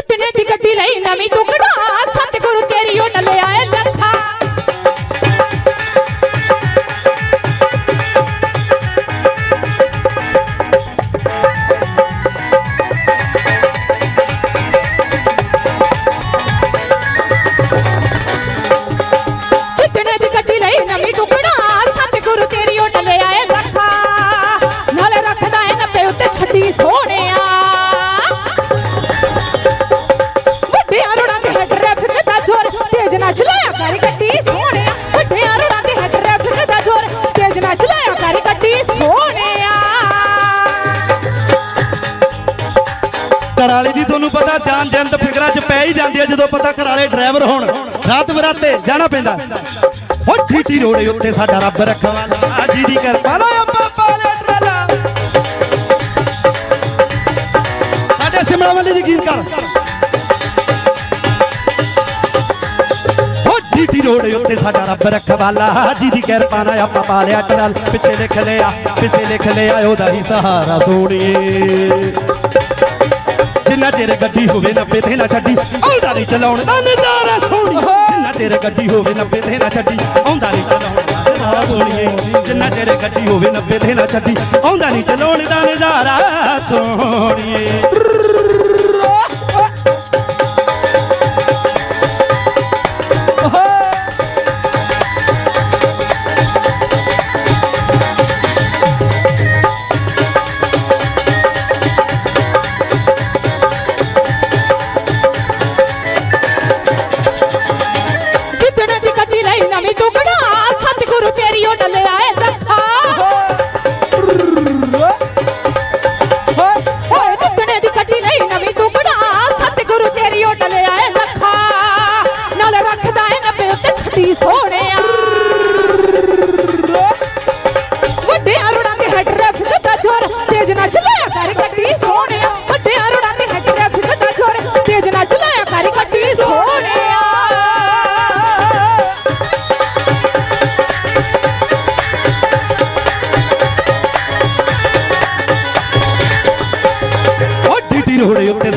ਜਿੱਤਨੇ ਦੀ ਗੱਡੀ ਲਈ ਨਵੀਂ ਟੁਕੜਾ ਸਤਿਗੁਰੂ ਤੇਰੀ ਉੱਡ ਲਿਆਏ ਦੀ ਗੱਡੀ ਲਈ ਨਵੀਂ ਟੁਕੜਾ ਸਤਿਗੁਰੂ ਤੇਰੀ ਉੱਡ ਲਿਆਏ ਲੱਖਾ ਰੱਖਦਾ ਏ ਨੱਬੇ ਛੱਡੀ ਸੋਹਣਿਆ ਪਤਾ ਜਾਨ ਜੰਤ ਫਿਕਰਾਂ 'ਚ ਪੈ ਹੀ ਜਾਂਦੀ ਹੈ ਜਦੋਂ ਪਤਾ ਕਰਾਲੇ ਡਰਾਈਵਰ ਹੋਣ, ਰਾਤ ਬਰਾਤੇ ਜਾਣਾ ਪੈਂਦਾ। ਹੋ ਠੀਠੀ ਰੋੜੇ ਉੱਤੇ ਸਾਡਾ ਰੱਬ ਰਖਵਾਲਾ ਜੀ ਦੀ ਕਿਰਪਾ ਨਾਲ ਆਪਾਂ ਪਾਲੇ ਟਰਾਲਾ। ਸਾਡੇ ਸਿਮਲਾ ਵਾਲੇ ਯਕੀਨ ਕਰ। ਹੋ ਠੀਠੀ ਰੋੜੇ ਉੱਤੇ ਸਾਡਾ ਰੱਬ ਰਖਵਾਲਾ ਜੀ ਦੀ ਕਿਰਪਾ ਨਾਲ ਆਪਾਂ ਪਾਲਿਆ ਟਰਾਲ। ਪਿੱਛੇ ਲਿਖ ਲਿਆ, ਪਿੱਛੇ ਲਿਖ ਲਿਆ, ਉਹਦਾ ਹੀ ਸਹਾਰਾ ਸੋਣੀਏ ਜਿੰਨਾ ਚਿਰ ਗੱਡੀ ਹੋਵੇ ਨੱਬੇ ਤੇ ਨਾ ਛੱਡੀ। ਆਉਂਦਾ ਨਹੀਂ ਚਲਾਉਣ ਦਾ ਨਜ਼ਾਰਾ ਸੋਹਣੀ। ਜਿੰਨਾ ਤੇਰੇ ਗੱਡੀ ਹੋਵੇ ਨੱਬੇ ਤੇ ਨਾ ਛੱਡੀ। ਆਉਂਦਾ ਨਹੀਂ ਚਲਾਉਣ ਦਾ ਨਜ਼ਾਰਾ ਸੋਹਣੀਏ ਜਿੰਨਾ ਤੇਰੇ ਗੱਡੀ ਹੋਵੇ ਨੱਬੇ ਤੇ ਨਾ ਛੱਡੀ। ਆਉਂਦਾ ਨਹੀਂ ਚਲਾਉਣ ਦਾ ਨਜ਼ਾਰਾ ਸੋਹਣੀਏ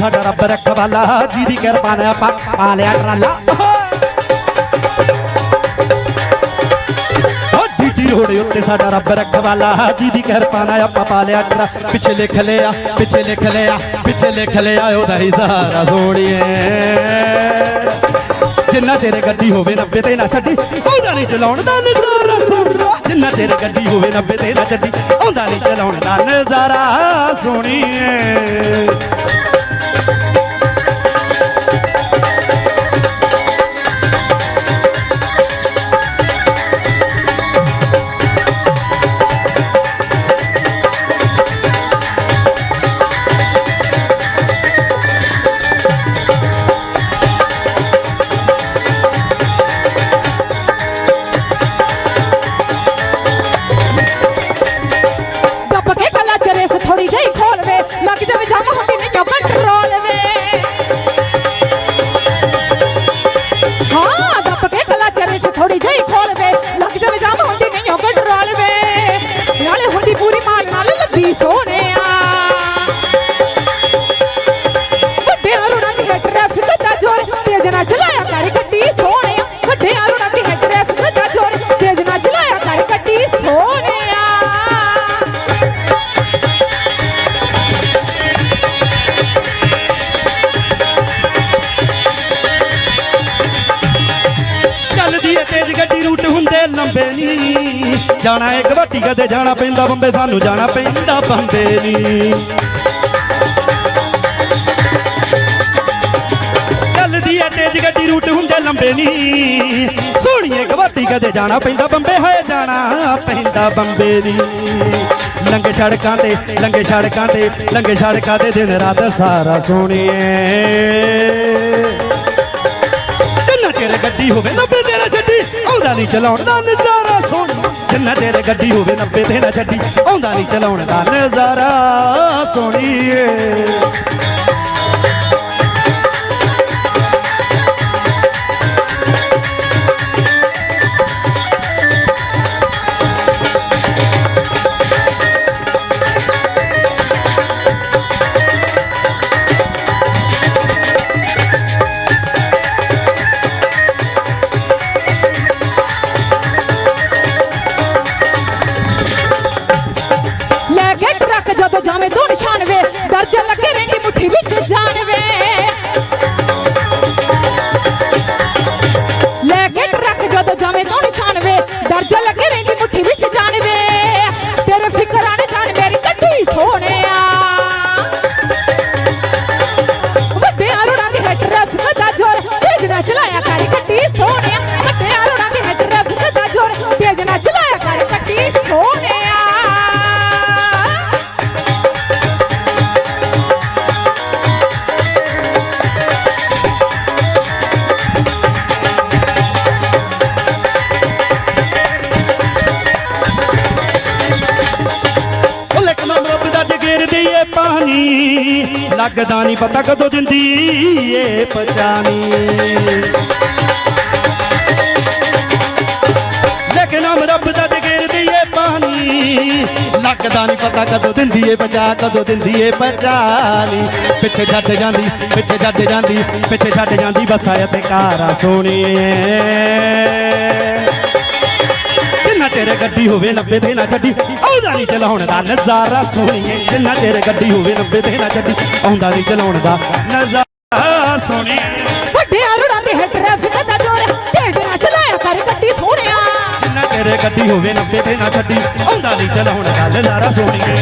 ਸਾਡਾ ਰੱਬ ਰਖਵਾਲਾ ਜੀ ਦੀ ਕਿਰਪਾ ਨਾਲ ਆਪਾਂ ਪਾ ਲਿਆ ਟਰਾਲਾ ਓ ਉੱਤੇ ਸਾਡਾ ਰੱਬ ਰਖਵਾਲਾ ਜੀ ਦੀ ਕਿਰਪਾ ਨਾਲ ਆਪਾਂ ਪਾਲਿਆ ਟਰਾ ਪਿੱਛੇ ਲਿਖ ਲਿਆ, ਪਿੱਛੇ ਲਿਖ ਲਿਆ, ਪਿੱਛੇ ਲਿਖ ਲਿਆ, ਉਹਦਾ ਹੀ ਸਹਾਰਾ ਸੋਣੀਏ ਜਿੰਨਾ ਤੇਰੇ ਗੱਡੀ ਹੋਵੇ 90 ਤੇ ਨਾ ਛੱਡੀ, ਉਹਦਾ ਨਹੀਂ ਚਲਾਉਣ ਦਾ ਨਜ਼ਾਰਾ ਸੋਹਣਾ। ਜਿੰਨਾ ਤੇਰੇ ਗੱਡੀ ਹੋਵੇ 90 ਤੇ ਨਾ ਛੱਡੀ, ਉਹਦਾ ਨਹੀਂ ਚਲਾਉਣ ਦਾ ਨਜ਼ਾਰਾ ਸੋਹਣੀਏ। বাকি যাবে জামা হাতে নেই ਲੰਬੇ ਨਹੀਂ ਜਾਣਾ ਏ ਗਵਾਟੀ ਕਦੇ ਜਾਣਾ ਪੈਂਦਾ ਬੰਬੇ, ਸਾਨੂੰ ਜਾਣਾ ਪੈਂਦਾ ਬੰਬੇ ਨਹੀਂ ਚੱਲਦੀ ਏ ਤੇਜ਼ ਗੱਡੀ, ਰੂਟ ਹੁੰਦੇ ਲੰਬੇ ਨਹੀਂ ਸੋਹਣੀਏ ਗਵਾਟੀ ਕਦੇ ਜਾਣਾ ਪੈਂਦਾ ਬੰਬੇ, ਹੋਏ ਜਾਣਾ ਪੈਂਦਾ ਬੰਬੇ ਨਹੀਂ ਲੰਗੇ ਸੜਕਾਂ ਤੇ ਲੰਗੇ ਸੜਕਾਂ ਤੇ ਲੰਗੇ ਸੜਕਾਂ ਤੇ ਦਿਨ ਰਾਤ ਸਾਰਾ ਸੋਹਣੀਏ ਜਿੰਨਾ ਚਿਰ ਗੱਡੀ ਹੋਵੇ ਨਾ ਆਉਂਦਾ ਨਹੀਂ ਚਲਾਉਣ ਦਾ ਨਜ਼ਾਰਾ ਸੋਹਣੀ ਜਿੰਨਾ ਚਿਰ ਗੱਡੀ ਹੋਵੇ 90 ਤੇ ਨਾ ਛੱਡੀ, ਆਉਂਦਾ ਨਹੀਂ ਚਲਾਉਣ ਦਾ ਨਜ਼ਾਰਾ ਸੋਹਣੀਏ kejadian ਲੱਗਦਾ ਨਹੀਂ ਪਤਾ ਕਦੋਂ ਦਿੰਦੀ ਏ ਪਛਾਣੀ ਲੇਕਿਨ ਹਮ ਰੱਬ ਦਾ ਜਗੇਰ ਦੀਏ ਪਾਣੀ ਲੱਗਦਾ ਨਹੀਂ ਪਤਾ ਕਦੋਂ ਦਿੰਦੀ ਏ ਬਚਾ ਕਦੋਂ ਦਿੰਦੀ ਏ ਪਛਾਣੀ ਪਿੱਛੇ ਛੱਡ ਜਾਂਦੀ, ਪਿੱਛੇ ਛੱਡ ਜਾਂਦੀ, ਪਿੱਛੇ ਛੱਡ ਜਾਂਦੀ ਬਸਾਇਆ ਤੇ ਕਾਰਾ ਸੋਣੀਏ ਤੇਰੇ ਗੱਡੀ ਹੋਵੇ 90 ਦੇ ਨਾ ਛੱਡੀ। ਆਉਂਦਾ ਨਹੀਂ ਚਲਾਉਣ ਦਾ ਨਜ਼ਾਰਾ ਸੋਹਣੀਏ ਜਿੰਨਾ ਤੇਰੇ ਗੱਡੀ ਹੋਵੇ 90 ਦੇ ਨਾ ਛੱਡੀ। ਆਉਂਦਾ ਨਹੀਂ ਚਲਾਉਣ ਦਾ ਨਜ਼ਾਰਾ ਸੋਹਣੀਏ ਵੱਡਿਆਂ ਤੇ ਹੈ ਟ੍ਰੈਫਿਕ ਦਾ ਜ਼ੋਰ ਤੇਜ਼ ਨਾ ਚਲਾਇਆ ਕਰ ਗੱਡੀ ਸੋਹਣਿਆ। ਜਿੰਨਾ ਤੇਰੇ ਗੱਡੀ ਹੋਵੇ 90 ਦੇ ਨਾ ਛੱਡੀ ਆਉਂਦਾ ਨਹੀਂ ਚਲਾਉਣ ਦਾ ਨਜ਼ਾਰਾ ਸੋਹਣੀਏ